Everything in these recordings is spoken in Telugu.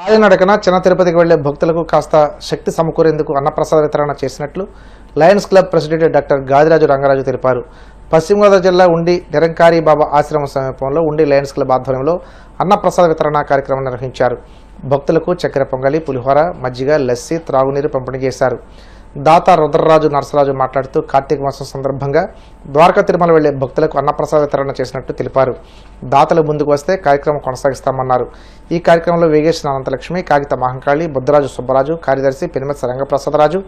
కాలినడకన చిన్న తిరుపతికి వెళ్ళే భక్తులకు కాస్త శక్తి సమకూరేందుకు అన్నప్రసాద వితరణ చేసినట్లు lions club president doctor Gadiraju Rangaraju తెలిపారు. పశ్చిమ గోదావరి జిల్లా ఉండి నిరంకారి బాబా ఆశ్రమం సమీపంలో ఉండి లయన్స్ క్లబ్ ఆధ్వర్యంలో అన్నప్రసాద వితరణ కార్యక్రమం నిర్వహించారు. భక్తులకు చక్కెర పొంగలి పులిహోర మజ్జిగ లస్సీ త్రాగునీరు పంపిణీ చేశారు. దాత రుద్రరాజు నరసరాజు మాట్లాడుతూ కార్తీక మాసం సందర్భంగా ద్వారకా తిరుమల వెళ్ళే భక్తులకు అన్నప్రసాద వితరణ చేసినట్టు తెలిపారు. దాతలు ముందుకు వస్తే కార్యక్రమం కొనసాగిస్తామన్నారు. ఈ కార్యక్రమంలో వేగేశ్వర అనంతలక్ష్మి కాగిత మహంకాళి బుద్ధరాజు సుబ్బరాజు కార్యదర్శి పెనిమతి రంగప్రసాదరాజు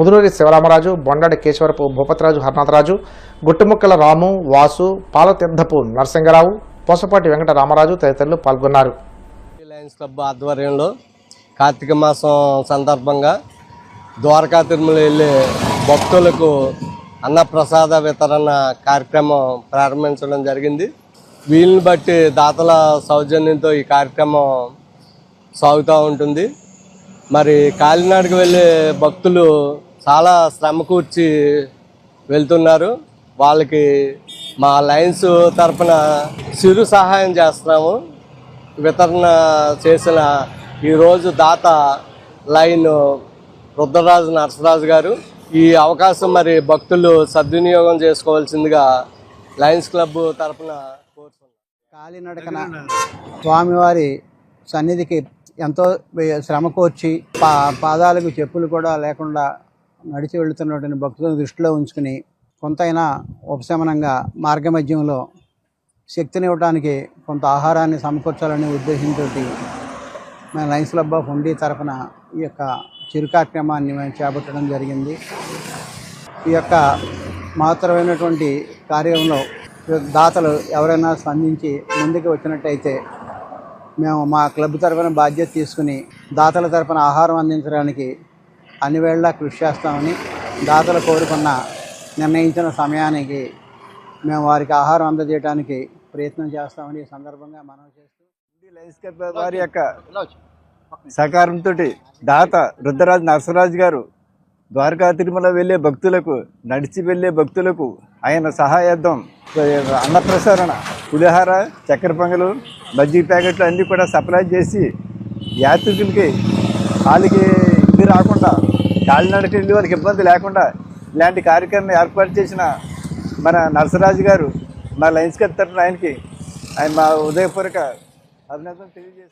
ముదునూరి శివరామరాజు బొండాడి కేశవరపు భూపతిరాజు హర్నాథరాజు గుట్టుముక్కల రాము వాసు పాలతీర్థపు నరసింగరావు పోసపాటి వెంకట రామరాజు తదితరులు పాల్గొన్నారు. క్లబ్ ఆధ్వర్యంలో కార్తీక మాసం సందర్భంగా ద్వారకా తిరుమల వెళ్ళే భక్తులకు అన్నప్రసాద వితరణ కార్యక్రమం ప్రారంభించడం జరిగింది. వీళ్ళని బట్టి దాతల సౌజన్యంతో ఈ కార్యక్రమం సాగుతూ ఉంటుంది. మరి కాలినాడకు వెళ్ళే భక్తులు చాలా శ్రమ కూర్చి వెళ్తున్నారు. వాళ్ళకి మా లైన్స్ తరపున చిరు సహాయం చేస్తున్నాము. వితరణ చేసిన ఈరోజు దాత లైన్ రుద్రరాజు నరసరాజు గారు. ఈ అవకాశం మరి భక్తులు సద్వినియోగం చేసుకోవాల్సిందిగా లయన్స్ క్లబ్ తరపున కాలినడకన స్వామివారి సన్నిధికి ఎంతో శ్రమ కోర్చి పా పాదాలకు చెప్పులు కూడా లేకుండా నడిచి వెళుతున్నటువంటి భక్తులను దృష్టిలో ఉంచుకుని కొంతైనా ఉపశమనంగా మార్గమధ్యంలో శక్తినివ్వడానికి కొంత ఆహారాన్ని సమకూర్చాలనే ఉద్దేశంతో మేము లైన్స్ క్లబ్ ఆఫ్ ఉండి తరఫున ఈ యొక్క చిరు కార్యక్రమాన్ని మేము చేపట్టడం జరిగింది. ఈ యొక్క మహత్తరమైనటువంటి కార్యంలో దాతలు ఎవరైనా స్పందించి ముందుకు వచ్చినట్టయితే మేము మా క్లబ్ తరఫున బాధ్యత తీసుకుని దాతల తరఫున ఆహారం అందించడానికి అన్ని వేళలా కృషి చేస్తామని దాతలు కోరుకున్న నిర్ణయించిన సమయానికి మేము వారికి ఆహారం అందజేయడానికి ప్రయత్నం చేస్తామని ఈ సందర్భంగా మనం చేస్తూ వారి యొక్క సహకారంతో దాత రుద్రరాజు నరసరాజు గారు ద్వారకా తిరుమల వెళ్ళే భక్తులకు నడిచి వెళ్ళే భక్తులకు ఆయన సహాయార్థం అన్నప్రసారణ పులిహార చక్కెర పొంగలు బజ్జీ ప్యాకెట్లు అన్నీ కూడా సప్లై చేసి యాత్రికులకి వాళ్ళకి ఇది రాకుండా కాలినడక వెళ్ళి వాళ్ళకి ఇబ్బంది లేకుండా ఇలాంటి కార్యక్రమం ఏర్పాటు చేసిన మన నరసరాజు గారు మా లైన్స్కి క్లబ్ ఆయనకి ఆయన మా ఉదయపూర్వక అభినందన తెలియజేస్తారు